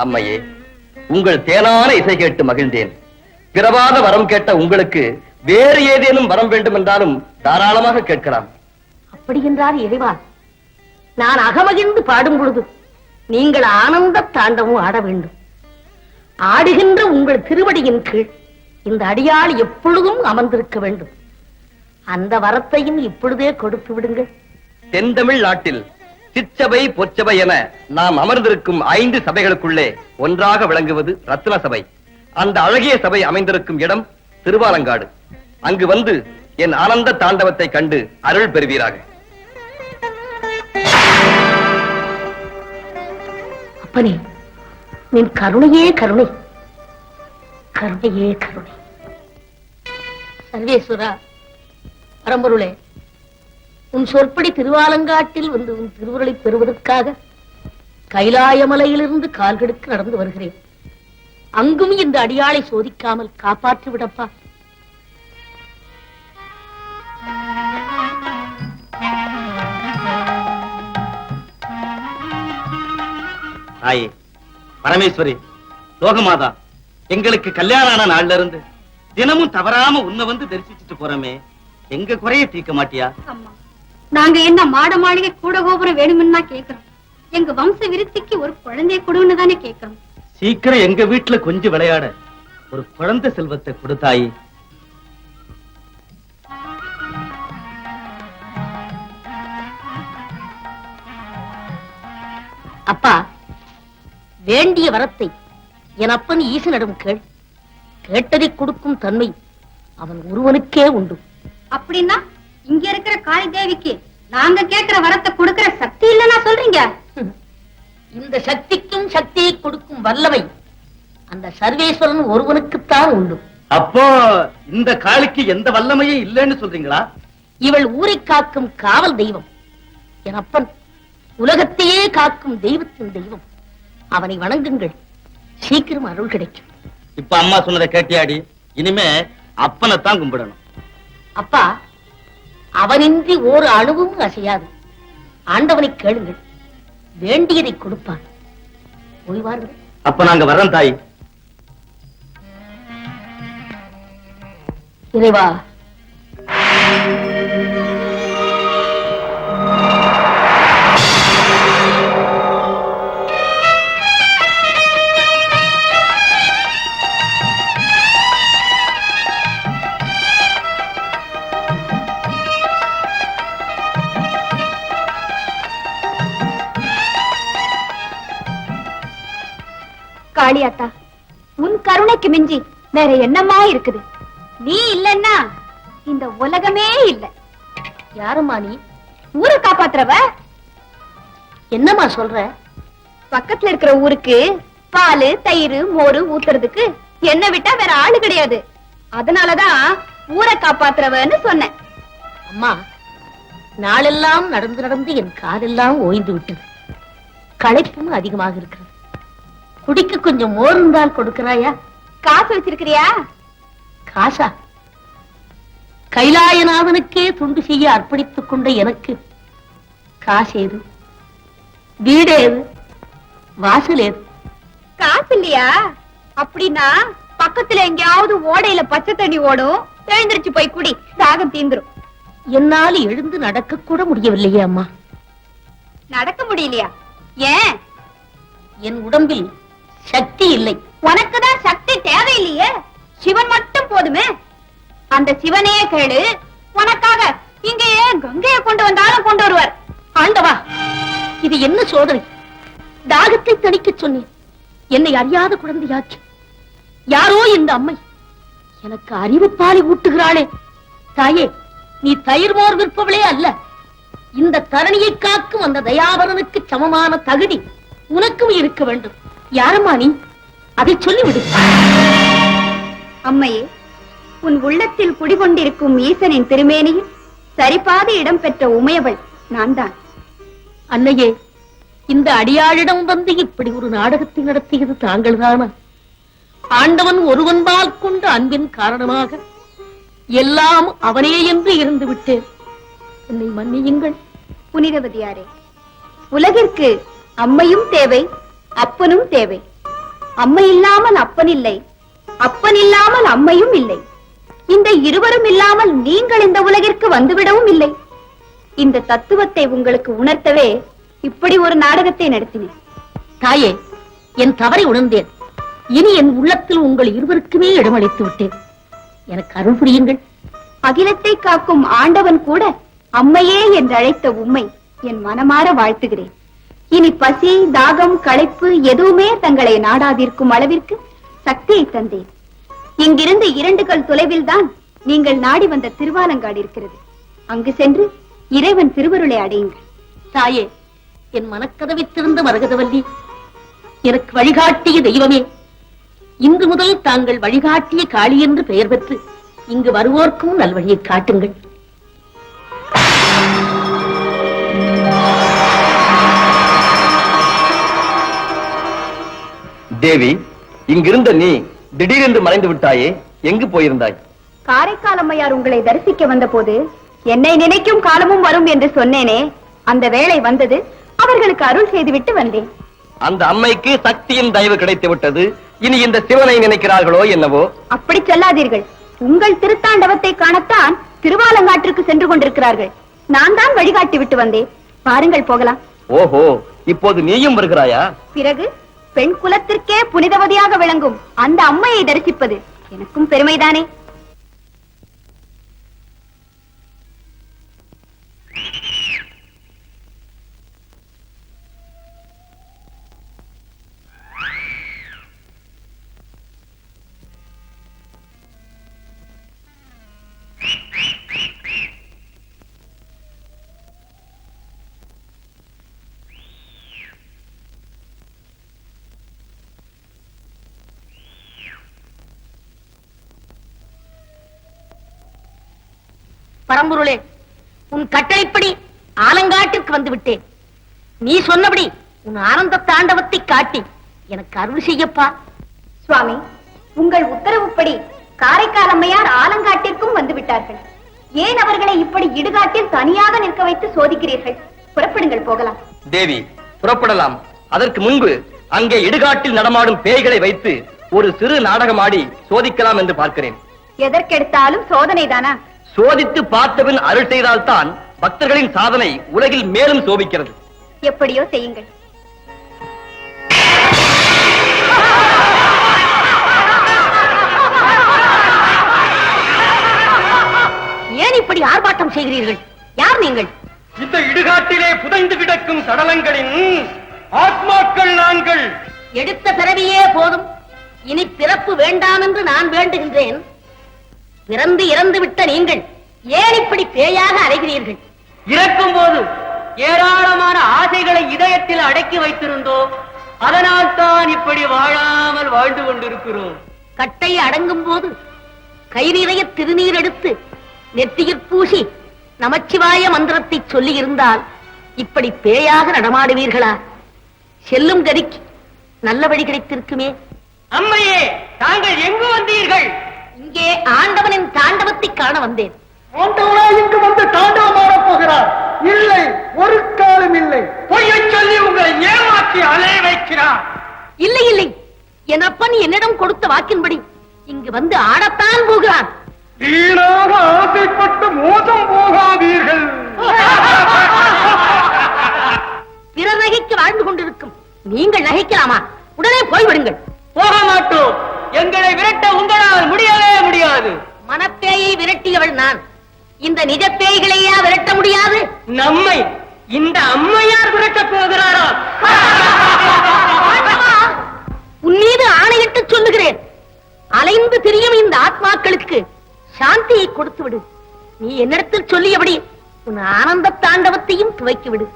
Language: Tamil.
அம்மையே உங்கள் தேனான இசை கேட்டு மகிழ்ந்தேன். பிறவாத வரம் கேட்ட உங்களுக்கு வேறு ஏதேனும் வரம் வேண்டும் என்றாலும் தாராளமாக கேட்கலாம். அப்படி என்றார் இறைவா. நான் அகமகிழ்ந்து பாடும் பொழுது நீங்கள் ஆனந்த தாண்டவும் ஆட வேண்டும். ஆடுகின்ற உங்கள் திருவடியின் கீழ் இந்த அடியாள் எப்பொழுதும் அமர்ந்திருக்க வேண்டும். அந்த வரத்தையும் இப்பொழுதே கொடுத்து விடுங்கள். தென்தமிழ் நாட்டில் சிற்சபை பொற்சபை என நாம் அமர்ந்திருக்கும் ஐந்து சபைகளுக்குள்ளே ஒன்றாக விளங்குவது ரத்ன சபை. அந்த அழகிய சபை அமைந்திருக்கும் இடம் திருவாலங்காடு. அங்கு வந்து என் ஆனந்த தாண்டவத்தை கண்டு அருள் பெறுவீராக. அப்பனே நின் கருணையே கருணை. கருணையே கருணை. சர்வேஸ்வரா பரம்பொருளே உன் சொற்படி திருவாலங்காட்டில் வந்து உன் திருவுருளை பெறுவதற்காக கைலாயமலையிலிருந்து கால்கெடுக்க நடந்து வருகிறேன். அங்கும் இந்த அடியாளை சோதிக்காமல் காப்பாற்றி விடப்பா. தாயே பரமேஸ்வரி லோகமாதா எங்களுக்கு கல்யாணம் ஆன நாள்ல இருந்து தினமும் தவறாம உன்னை வந்து தரிசிச்சுட்டு போறோமே. எங்க குறைய தீர்க்க மாட்டியா? அம்மா. நாங்க என்ன மாட மாளிகை கூட கோபுரம் வேணும்னா கேக்குறோம். எங்க வம்ச விருத்திக்கு ஒரு குழந்தைய கொடுன்னு தானே கேக்குறோம். சீக்கிரம் எங்க வீட்டுல கொஞ்சம் விளையாட. ஒரு குழந்தை செல்வத்தை கொடுத்தாயி அப்பா வேண்டிய வரத்தை என் அப்பன் ஈசனிடம் கேள். கேட்டதை கொடுக்கும் தன்மை அவன் ஒருவனுக்கே உண்டு. அப்படின்னா இங்க இருக்கிற காளி தேவிக்கு நாங்க கேக்குற வரத்தை கொடுக்கிற சக்தி இல்லைன்னா சொல்றீங்க? இந்த சக்திக்கும் சக்தியை கொடுக்கும் வல்லமை அந்த சர்வேஸ்வரன் ஒருவனுக்குத்தான் உண்டு. அப்போ இந்த காளிக்கு எந்த வல்லமையும் இல்லைன்னு சொல்றீங்களா? இவள் ஊரை காக்கும் காவல் தெய்வம். என் அப்பன் உலகத்தையே காக்கும் தெய்வத்தின் தெய்வம். அவனை வணங்குங்கள். சீக்கிரம் அருள் கிடைக்கும். இப்ப அம்மா சொன்னதை கேட்டியாடி? இனிமே அப்பனைத்தான் கும்பிடணும். அப்பா அவனின்றி ஒரு அணுவும் அசையாது. ஆண்டவனை கேளுங்கள். வேண்டியதை கொடுப்பான். ஓய்வார்கள். அப்ப நாங்க வர்றோம் தாய். இறைவா. காளியாத்தா உன் கருணைக்கு மிஞ்சி வேற என்னமா இருக்குது? நீ இல்லன்னா இந்த உலகமே இல்ல. யாரும்மா நீ? ஊரை காப்பாத்துறவ? என்னம்மா சொல்ற? பக்கத்துல இருக்கிற ஊருக்கு பால் தயிர் மோரு ஊத்துறதுக்கு என்ன விட்டா வேற ஆளு கிடையாது. அதனாலதான் ஊரை காப்பாத்துறவன்னு சொன்னேன். அம்மா நாளெல்லாம் நடந்து நடந்து என் காலெல்லாம் ஓய்ந்து விட்டது. களைப்பும் அதிகமாக இருக்கிறது. குடிக்க கொஞ்சம் மோர் இருந்தால் கொடுக்கிறாயா? காசு வச்சிருக்கிறியா? காசா? கைலாயநாதனுக்கே துண்டு செய்ய அர்ப்பணித்துக் கொண்ட எனக்கு காசேது வீடேது? வாசல் ஏது? காசு இல்லையா அப்படின்னா பக்கத்துல எங்கேயாவது ஓடையில பச்சை தண்ணி ஓடும். எழுந்திருச்சு போய் குடி. தாகம் தீந்துரும். என்னால் எழுந்து நடக்க கூட முடியவில்லையே அம்மா. நடக்க முடியலையா? ஏன்? என் உடம்பில் சக்தி இல்லை. உனக்குதான் சக்தி தேவையில்லையே. சிவன் மட்டும் போதுமே. அந்த சிவனையே கேளு. உனக்காக இங்கேயே கங்கையை கொண்டு வந்தாலும் கொண்டு வருவார். ஆண்டவா இது என்ன சோதனை? தாகத்தை தணிக்க சொன்னேன். என்னை அறியாத குழந்தையாச்சு. யாரோ இந்த அம்மை. எனக்கு அறிவு பாலி ஊட்டுகிறாளே. தாயே நீ தயிர் மோர் விற்பவளே அல்ல. இந்த தரணியை காக்கும் அந்த தயாபரனுக்கு சமமான தகுதி உனக்கும் இருக்க வேண்டும். யாரம்மா நீ? அதை சொல்லிவிடு. அம்மையே உன் உள்ளத்தில் குடிகொண்டிருக்கும் ஈசனின் திருமேனியில் சரிபாதி இடம் பெற்ற உமையவள் நான் தான் அன்னையே இந்த அடியாளிடம் வந்து இப்படி ஒரு நாடகத்தை நடத்தியது தாங்கள்தானா? ஆண்டவன் ஒருவன்பால் கொண்ட அன்பின் காரணமாக எல்லாம் அவனே என்று இருந்து விட்டேன். என்னை மன்னியுங்கள். புனிதவதியாரே உலகிற்கு அம்மையும் தேவை அப்பனும் தேவை. அம்மை இல்லாமல் அப்பன் இல்லை. அப்பன் இல்லாமல் அம்மையும் இல்லை. இந்த இருவரும் இல்லாமல் நீங்கள் இந்த உலகிற்கு வந்துவிடவும் இல்லை. இந்த தத்துவத்தை உங்களுக்கு உணர்த்தவே இப்படி ஒரு நாடகத்தை நடத்தினேன். தாயே என் தவறை உணர்ந்தேன். இனி என் உள்ளத்தில் உங்கள் இருவருக்குமே இடமளித்து விட்டேன். எனக்கு அருள் புரியுங்கள். அகிலத்தை காக்கும் ஆண்டவன் கூட அம்மையே என்று அழைத்த உம்மை என் மனமாற வாழ்த்துகிறேன். இனி பசி தாகம் களைப்பு எதுவுமே தங்களை நாடாதிருக்கும் அளவிற்கு சக்தியை தந்தேன். இங்கிருந்து இரண்டு கல் தொலைவில் தான் நீங்கள் நாடி வந்த திருவாலங்காடு இருக்கிறது. அங்கு சென்று இறைவன் திருவருளை அடையுங்கள். தாயே என் மனக்கதவை திறந்த மரகதவல்லி. எனக்கு வழிகாட்டிய தெய்வமே இன்று முதல் தாங்கள் வழிகாட்டிய காளி என்று பெயர் பெற்று இங்கு வருவோர்க்கும் நல்வழியை காட்டுங்கள். தேவி இங்கிருந்த நீ திடீரென்று மறைந்து விட்டாயே எங்கு போயிருந்தாய்? காரைக்கால் அம்மையார் உங்களை தரிசிக்க வந்தபோது என்னை நினைக்கும் காலமும் வரும் என்று சொன்னேனே அந்த வேளை வந்தது அவர்களுக்கு அருள் செய்துவிட்டு வந்தேன். அந்த அம்மைக்கு சக்தியின் தயவு கிடைத்து விட்டது. இனி இந்த சிவனை நினைக்கிறார்களோ என்னவோ? அப்படி சொல்லாதீர்கள். உங்கள் திருத்தாண்டவத்தை காணத்தான் திருவாலங்காட்டிற்கு சென்று கொண்டிருக்கிறார்கள். நான் தான் வழிகாட்டி விட்டு வந்தேன். பாருங்கள் போகலாம். ஓஹோ இப்போது நீயும் வருகிறாயா? பிறகு பெண் குலத்திற்கே புனிதவதியாக விளங்கும் அந்த அம்மையை தரிசிப்பது எனக்கும் பெருமைதானே? பரம்பொருளே உன் கட்டளைப்படி ஆலங்காட்டிற்கு வந்து விட்டேன் நீ சொன்னபடி உன் ஆனந்த தாண்டவத்தை காட்டி எனக்கு அருள் செய்யப்பா. சுவாமி உங்கள் உத்தரவுப்படி காரைக்கால் அம்மையார் ஆலங்காட்டிற்கும் வந்து விட்டார்கள் ஏன் அவர்களை இப்படி இடுகாட்டில் தனியாக நிற்க வைத்து சோதிக்கிறீர்கள்? புறப்படுங்கள் போகலாம். தேவி புறப்படலாம். அதற்கு முன்பு அங்கே இடுகாட்டில் நடமாடும் பேய்களை வைத்து ஒரு சிறு நாடகமாடி சோதிக்கலாம் என்று பார்க்கிறேன். எதற்கெடுத்தாலும் சோதனைதானா? சோதித்து பார்த்தபின் அருள் செய்தால்தான் பக்தர்களின் சாதனை உலகில் மேலும் சோபிக்கிறது. எப்படியோ செய்யுங்கள். ஏன் இப்படி ஆர்ப்பாட்டம் செய்கிறீர்கள்? யார் நீங்கள்? இந்த இடுகாட்டிலே புதைந்து கிடக்கும் சடலங்களின் ஆத்மாக்கள் நாங்கள். எடுத்த பிறவியே போதும். இனி பிறப்பு வேண்டாம் என்று நான் வேண்டுகின்றேன். பிறந்து இறந்து விட்ட நீங்கள் ஏன் இப்படி பேயாக அலைகிறீர்கள்? இறக்கும் போது ஏராளமான ஆசைகளை இதயத்தில் அடக்கி வைத்திருந்தோம். அதனால் தான் இப்படி வாழாமல் வாழ்ந்து கொண்டிருக்கிறோம். கட்டை அடங்கும் போது கை நிறைய திருநீர் எடுத்து நெற்றியில் பூசி நமச்சிவாய மந்திரத்தை சொல்லி இருந்தால் இப்படி பேயாக நடமாடுவீர்களா? செல்லும் கதிக்கு நல்ல வழி கிடைத்திருக்குமே. அம்மையே தாங்கள் எங்கு வந்தீர்கள்? இங்கே ஆண்டவனின் தாண்டவத்தை காண வந்தேன். ஆண்டவனா இங்கு வந்து தாண்டவமாட போகிறார். இல்லை ஒரு காலம் இல்லை. பொய்யை சொல்லி உங்களை ஏமாற்றி அலைய வைக்கிறார். இல்லை இல்லை. என் அப்பன் என்னிடம் கொடுத்த வாக்கின்படி இங்கு வந்து ஆடத்தான் போகிறான். வீணாக ஆசைப்பட்டு மோசம் போகாதீர்கள். பிறர் நகைக்கு வாழ்ந்து கொண்டிருக்கும். நீங்கள் நகைக்கலாமா? உடனே போய்விடுங்கள். போக மாட்டோம். எங்களை விரட்ட உங்களால் முடியவே முடியாது. மனப்பேயை விரட்டியவள் நான். இந்த நிஜ பேய்களையா விரட்ட முடியாது? நம்மை இந்த அம்மையார் விரட்ட போகிறாரா? உன் மீது ஆணையிட்டு சொல்லுகிறேன். அலைந்து திரியும் இந்த ஆத்மாக்களுக்கு சாந்தியை கொடுத்து விடு நீ என்னிடத்தில் சொல்லியபடி உன் ஆனந்த தாண்டவத்தையும் துவைக்கி விடு